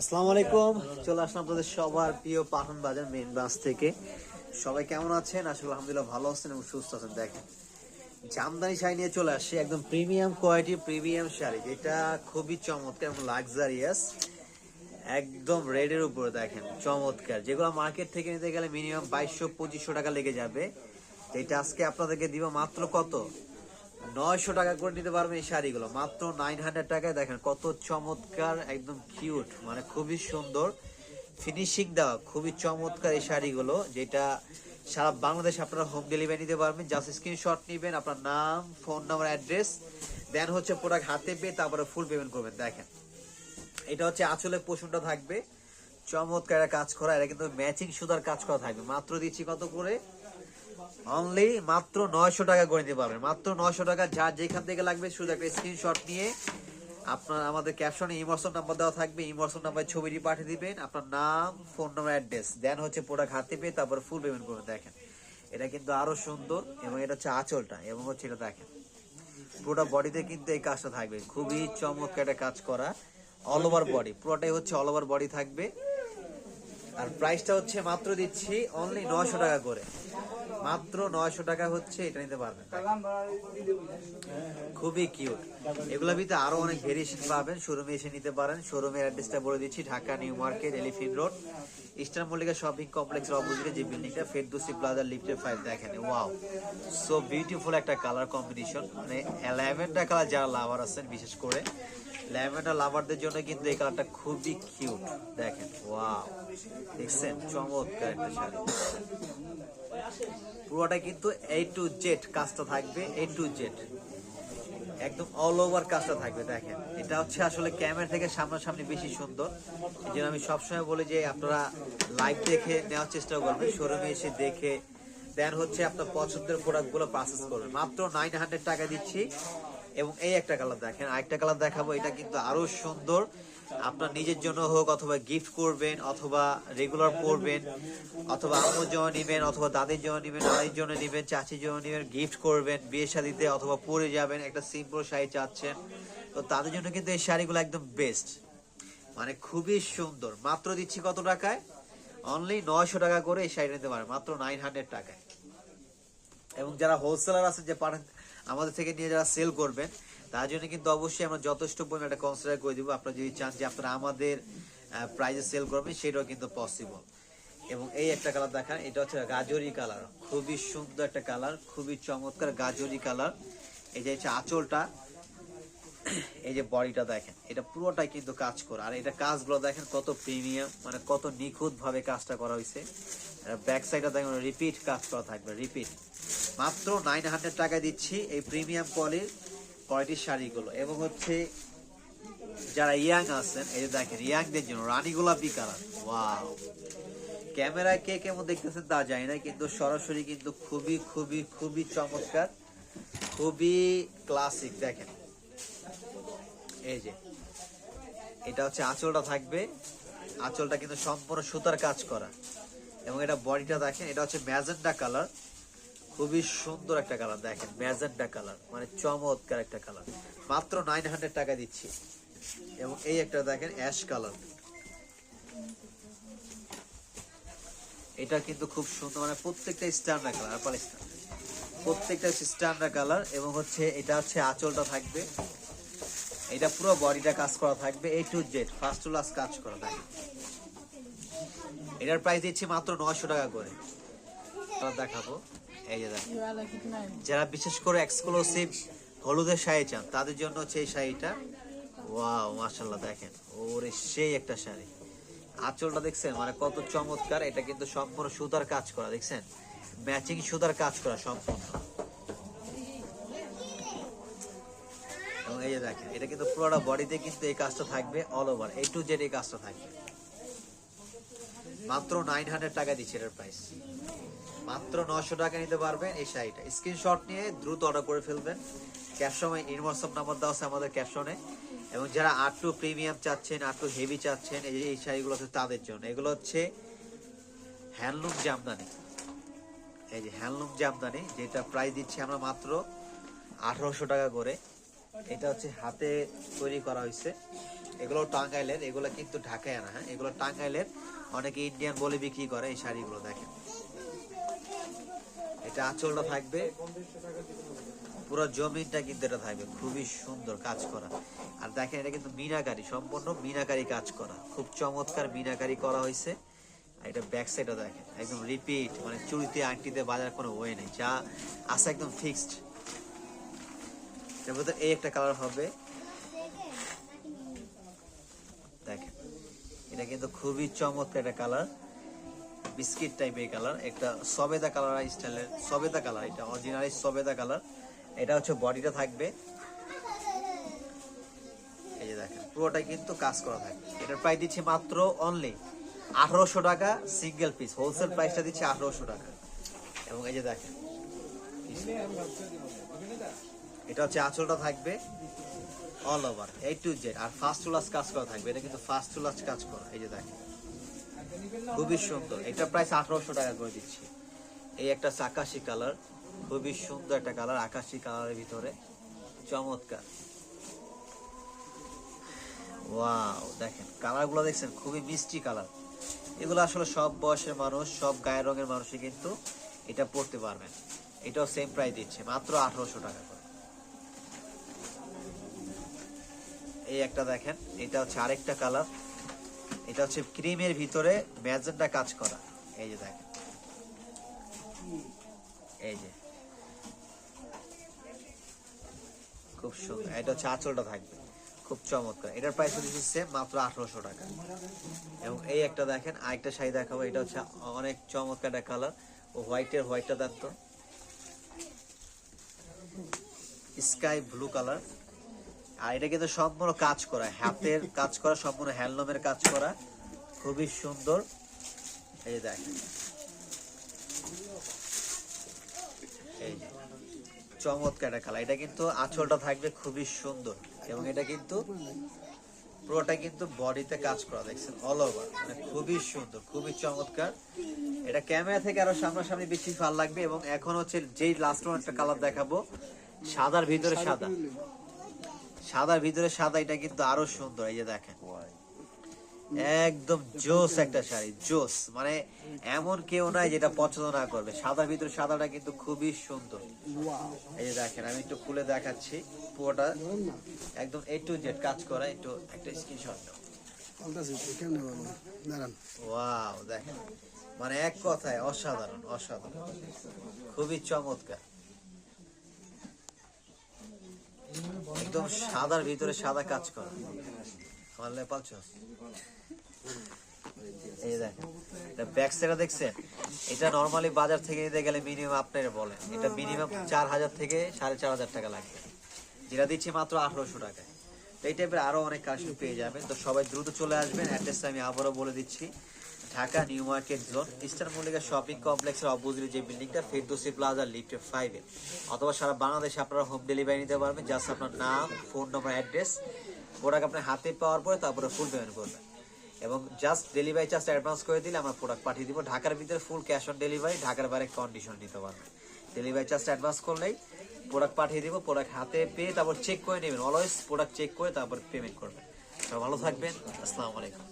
আসসালামু আলাইকুম। চলে আসলাম আপনাদের সবার প্রিয় পাঠান বাজার মেইন ব্রাঞ্চ থেকে। সবাই কেমন আছেন? আসলে আলহামদুলিল্লাহ ভালো আছেন এবং সুস্থ আছেন। দেখেন, জামদানি শাড়ি নিয়ে চলে আসছে একদম প্রিমিয়াম কোয়ালিটি প্রিমিয়াম শাড়ি, যেটা খুবই চমৎকার এবং লাক্সারিয়াস একদম রেডের উপরে দেখেন, চমৎকার। যেগুলো মার্কেট থেকে নিতে গেলে মিনিমাম বাইশশো, পঁচিশশো টাকা লেগে যাবে। এটা আজকে আপনাদেরকে দিব মাত্র কত? নয়শো টাকা করে নিতে পারবেন এই শাড়িগুলো। মাত্র নাইন হান্ড্রেড টাকায় দেখেন কত চমৎকার, একদম কিউট মানে খুবই সুন্দর। ফিনিশিং দেওয়া, খুবই চমৎকার এই শাড়িগুলো, যেটা সারা বাংলাদেশে আপনারা হোম ডেলিভারি নিতে পারবেন। জাস্ট স্ক্রিনশট নেবেন আপনার নাম ফোন নাম্বার অ্যাড্রেস দেন হচ্ছে প্রোডাক্ট হাতে পেয়ে তারপরে ফুল পেমেন্ট করবেন। দেখেন, এটা হচ্ছে আঁচলের পোষণটা থাকবে। চমৎকার কাজ করা, এটা কিন্তু ম্যাচিং সুতার কাজ করা থাকবে। মাত্র দিচ্ছি কত করে? অনলি মাত্র নয়শো টাকা করে দিতে পারবেন। মাত্র নয়শো টাকা যার যেখান থেকে লাগবে শুধু একটা স্ক্রিনশট নিয়ে আপনার, আমাদের ক্যাপশনে ইমোশন নাম্বার দেওয়া থাকবে, ইমোশন নাম্বার ছবিটি পাঠিয়ে দিবেন, আপনার নাম ফোন নাম্বার অ্যাড্রেস দেন হচ্ছে প্রোডাক্ট হাতে পেয়ে তারপর ফুল পেমেন্ট করে দেখেন। এটা কিন্তু আরও সুন্দর এবং এটা হচ্ছে আঁচলটা, এবং হচ্ছে এটা দেখেন। পুরোটা বডিতে কিন্তু এই কাজটা থাকবে। খুবই চমৎকার একটা কাজ করা। অল ওভার বডি পুরোটাই হচ্ছে অল ওভার বডি থাকবে। আর প্রাইসটা হচ্ছে মাত্র দিচ্ছি অনলি নয়শো টাকা করে। মাত্র নয়শো টাকা হচ্ছে, এটা নিতে পারবেন। খুবই কিউট এগুলো ভিতরে আরও অনেক ভেরিয়েশন পাবেন। শোরুমে এসে নিতে পারেন। শোরুমের অ্যাড্রেসটা বলে দিচ্ছি, Dhaka new market elephant road eastern Mallika shopping কমপ্লেক্সের অপোজিটে যে বিল্ডিংটা ফেরদুসি প্লাজা লিফটের ফাইভ দেখেন ওয়াও সো বিউটিফুল একটা কালার কম্বিনেশন মানে ল্যাভেন্ডার কালার যারা লাভার আছেন, বিশেষ করে ল্যাভেন্ডার লাভারদের জন্য কিন্তু এই কালারটা খুবই কিউট দেখেন ওয়াও দেখছেন? চমৎকার একটা শাড়ি। পুরোটা কিন্তু এ টু জেড কাজটা থাকবে এ টু জেড একদম অল ওভার কাজটা থাকবে, দেখেন। এটা হচ্ছে আসলে ক্যামেরা থেকে সামনাসামনি বেশি সুন্দর। এই জন্য আমি সবসময় বলি যে আপনারা লাইভ দেখে নেওয়ার চেষ্টা করবেন শোরুমে এসে দেখে। দেন হচ্ছে আপনার পছন্দের প্রোডাক্টগুলো পারচেস করবেন। মাত্র নাইন হান্ড্রেড টাকা দিচ্ছি। এবং এই একটা কালার দেখেন, আরেকটা কালার দেখাবো, এটা কিন্তু আরও সুন্দর। আপনার নিজের জন্য হোক, অথবা গিফট করবেন, অথবা রেগুলার পরবেন, অথবা আম্মুর জন্য নিবেন, অথবা দাদির জন্য নিবেন দাদির জন্য নিবেন, চাচির জন্য নিবেন গিফট করবেন, বিয়ে শাদিতে অথবা পরে যাবেন, একটা সিম্পল শাড়ি চাচ্ছেন। তো তাদের জন্য কিন্তু এই শাড়িগুলো একদম বেস্ট মানে খুবই সুন্দর। মাত্র দিচ্ছি কত টাকায়? অনলি নয়শো টাকা করে এই শাড়ি নিতে পারেন, মাত্র নাইন হান্ড্রেড টাকায়। এবং যারা হোলসেলার আছে, যে পারেন আমাদের থেকে নিয়ে যারা সেল করবেন, তার জন্য কিন্তু অবশ্যই আমরা যথেষ্ট পরিমাণে একটা কনসিডার করে দিব। আপনারা যদি চান যে আপনারা আমাদের প্রাইজে সেল করবেন, সেটাও কিন্তু পসিবল এবং এই একটা কালার দেখান, এটা হচ্ছে গাজরি কালার খুবই সুন্দর একটা কালার খুবই চমৎকার গাজরি কালার এই যে হচ্ছে আঁচলটা, এই যে বডিটা দেখেন, এটা পুরোটাই কিন্তু কাজ করা। আর এটা কাজগুলো দেখেন কত প্রিমিয়াম মানে কত নিখুঁত ভাবে কাজটা করা হয়েছে। ব্যাক সাইডে দেখেন রিপিট কাজ করা থাকবে রিপিট মাত্র নাইন হান্ড্রেড টাকা দিচ্ছি এই প্রিমিয়াম কোয়ালিটির কোয়ালিটির শাড়িগুলো। এবং হচ্ছে যারা ইয়াং আছেন, এই যে দেখেন ইয়াংদের জন্য রানী গোলাপি কালার। ওয়াও ক্যামেরায় কে কেমন দেখতেছেন তা জানি না, কিন্তু সরাসরি কিন্তু খুবই খুবই খুবই চমৎকার, খুবই ক্লাসিক দেখেন। এই যে, এটা হচ্ছে আঁচলটা থাকবে। আঁচলটা কিন্তু সম্পূর্ণ সুতার কাজ করা। এবং এটা বডিটা দেখেন, এটা হচ্ছে ম্যাজেন্ডা কালার। খুবই সুন্দর একটা কালার, দেখেন ম্যাজেন্ডা কালার মানে চমৎকার একটা কালার। মাত্র নাইন হান্ড্রেড টাকা দিচ্ছি। এবং এই একটা দেখেন অ্যাশ কালার এটা কিন্তু খুব সুন্দর মানে প্রত্যেকটা স্ট্যান্ডার্ড কালার পালিস্তান প্রত্যেকটা স্ট্যান্ডার্ড কালার এবং হচ্ছে এটা হচ্ছে আঁচলটা থাকবে। এটা পুরো বডিটা কাজ করা থাকবে A to Z first to last কাজ করা থাকবে। এটার প্রাইস দিচ্ছি মাত্র নয়শো টাকা করে। দেখাবো। এই যে যারা বিশেষ করে এক্সক্লুসিভ হলুদের শাড়ি চান, তাদের জন্য হচ্ছে এই শাড়িটা। ওয়াও মাশাল্লাহ দেখেন। ওরে, সেই একটা শাড়ি। আঁচলটা দেখছেন? মানে কত চমৎকার। এটা কিন্তু সম্পূর্ণ সুতার কাজ করা, দেখছেন? ম্যাচিং সুতার কাজ করা সম্পূর্ণ। এই যে দেখেন, এটা কিন্তু পুরোটা বডিতে কিন্তু এই কাজটা থাকবে অল ওভার এই টু জেড এই কাজটা থাকবে। মাত্র নাইন হান্ড্রেড টাকা দিচ্ছে এটার প্রাইস মাত্র নশো টাকা নিতে পারবেন এই শাড়িটা। স্ক্রিনশট নিয়ে দ্রুত অর্ডার করে ফেলবেন। ক্যাপশনে ইনভার্সঅপ নাম্বার দেওয়া আছে আমাদের ক্যাপশনে এবং যারা আর টু প্রিমিয়াম চাচ্ছেন আর টু হেভি চাচ্ছেন, এই এই শাড়িগুলো হচ্ছে তাদের জন্য। এগুলো হচ্ছে হ্যান্ডলুম জামদানি এই যে হ্যান্ডলুম জামদানি যেটা প্রাইস দিচ্ছি আমরা মাত্র আঠারোশো টাকা করে। এটা হচ্ছে হাতে তৈরি করা হয়েছে। এগুলো টাঙ্গাইলের, এগুলো কিন্তু ঢাকায় আনা হ্যাঁ? এগুলো টাঙ্গাইলের অনেকে ইন্ডিয়ান বলে বিক্রি করে এই শাড়িগুলো, দেখেন। এটা আঁচলটা থাকবে। পুরো জমিনটা কিন্তু এটা থাকবে। খুবই সুন্দর কাজ করা। আর দেখেন, এটা কিন্তু মিনাকারি, সম্পূর্ণ মিনাকারি কাজ করা। খুব চমৎকার মিনাকারি করা হয়েছে। এটা ব্যাক সাইডটা দেখেন, একদম রিপিট মানে চুরিতে আংটিতে বাজার কোনো ওয়ে নেই। যা আছে একদম ফিক্সড এর মধ্যে এই একটা কালার হবে। দেখেন, এটা কিন্তু খুবই চমৎকার একটা কালার বিস্কিট টাইপের কালার একটা সবেদা কালার স্টাইলের সবেদা কালার এটা অরিজিনালি সবেদা কালার এটা হচ্ছে বডিটা থাকবে। এই যে দেখেন, পুরোটাই কিন্তু কাজ করা থাকবে। এটার প্রাইস দিচ্ছি মাত্র অনলি আঠারোশো টাকা সিঙ্গেল পিস হোলসেল প্রাইসটা দিচ্ছি আঠারোশো টাকা। এবং এই যে দেখেন এটা হচ্ছে আঁচলটা থাকবে অল ওভার এই টু জেড আর ফার্স্ট টু লাস্ট কাজ করা থাকবে। এটা কিন্তু ফার্স্ট টু লাস্ট কাজ করা, এই যে দেখেন। খুবই সুন্দর। এটা প্রাইস আঠারোশো টাকা করে দিচ্ছি। এই একটা আকাশি কালার খুবই সুন্দর একটা কালার আকাশি কালারের ভিতরে। চমৎকার। ওয়াও দেখেন কালারগুলো দেখছেন, খুবই মিষ্টি কালার এগুলো আসলে সব বয়সের মানুষ, সব গায়ের রঙের মানুষই কিন্তু এটা পড়তে পারবেন। এটাও সেম প্রাইস দিচ্ছে, মাত্র আঠারোশো টাকা করে। এই একটা দেখেন, এটা হচ্ছে আরেকটা কালার। এটা হচ্ছে ক্রিমের ভিতরে ম্যাজেন্টা কাজ করা। এই যে দেখেন। এই যে। খুব সুন্দর। এটা হচ্ছে আঁচলটা থাকবে। খুব চমৎকার। এটার প্রাইস হচ্ছে সেম মাত্র আঠারোশো টাকা। এবং এই একটা দেখেন, আরেকটা শাড়ি দেখাবো। এটা হচ্ছে অনেক চমৎকার একটা কালার। ও হোয়াইটের হোয়াইটটা দেন তো। Sky blue colour. আর এটা কিন্তু সম্পূর্ণ কাজ করা, হাতের কাজ করা, সম্পূর্ণ হ্যান্ডলুমের কাজ করা। খুবই সুন্দর। এই দেখেন। চমৎকার একটা কালার। এটা কিন্তু আঁচলটা থাকবে খুবই সুন্দর এবং এটা কিন্তু পুরোটা কিন্তু বডিতে কাজ করা, দেখছেন অল ওভার মানে খুবই সুন্দর, খুবই চমৎকার। এটা ক্যামেরা থেকে আরও সামনাসামনি বেশি ভালো লাগবে এবং এখন হচ্ছে যেই লাস্ট একটা কালার দেখাবো, সাদার ভিতরে সাদা। সাদার ভিতরে সাদা এটা কিন্তু আরও সুন্দর এই যে দেখেন। একদম জোস একটা শাড়ি জোস। মানে এমন কেউ নাই যেটা পছন্দ না করবে। সাদার ভিতরে সাদাটা কিন্তু খুবই সুন্দর। এই যে দেখেন আমি একটু খুলে দেখাচ্ছি পুরোটা। একদম এ টু জেড কাজ করা একটু একটা স্ক্রিনশট ওয়াও দেখেন। মানে এক কথায় অসাধারণ অসাধারণ। খুবই চমৎকার। একদম সাদার ভিতরে সাদা কাজ করা। আমার নেপাল চস এটা ব্যাক দেখছেন? এটা নর্মালি বাজার থেকে গেলে মিনিমাম আপনার বলেন। এটা মিনিমাম চার হাজার থেকে সাড়ে চার হাজার টাকা লাগবে। যেটা দিচ্ছি মাত্র আঠারোশো টাকায়। এই টাইপের আরও অনেক কালেকশন পেয়ে যাবেন। তো সবাই দ্রুত চলে আসবেন। অ্যাড্রেসটা আমি আবারও বলে দিচ্ছি। Dhaka new market zone eastern Mallika shopping কমপ্লেক্সের অপোজিটে যে বিল্ডিংটা, ফেরদোসি প্লাজা, লিফট ফাইভে অথবা সারা বাংলাদেশে আপনারা হোম ডেলিভারি নিতে পারবেন। জাস্ট আপনার নাম ফোন নম্বর অ্যাড্রেস প্রোডাক্ট আপনার হাতে পাওয়ার পরে তারপরে ফুল পেমেন্ট করবেন। এবং জাস্ট ডেলিভারি চার্জ অ্যাডভান্স করে দিলে আমরা প্রোডাক্ট পাঠিয়ে দিব। ঢাকার ভিতরে ফুল ক্যাশ অন ডেলিভারি ঢাকার বাইরে কন্ডিশন নিতে পারবেন। ডেলিভারি চার্জটা অ্যাডভান্স করলেই প্রোডাক্ট পাঠিয়ে দেবো প্রোডাক্ট হাতে পেয়ে তারপর চেক করে নেবেন। অলওয়েজ প্রোডাক্ট চেক করে তারপর পেমেন্ট করবেন। সব ভালো থাকবেন। আসসালামু আলাইকুম।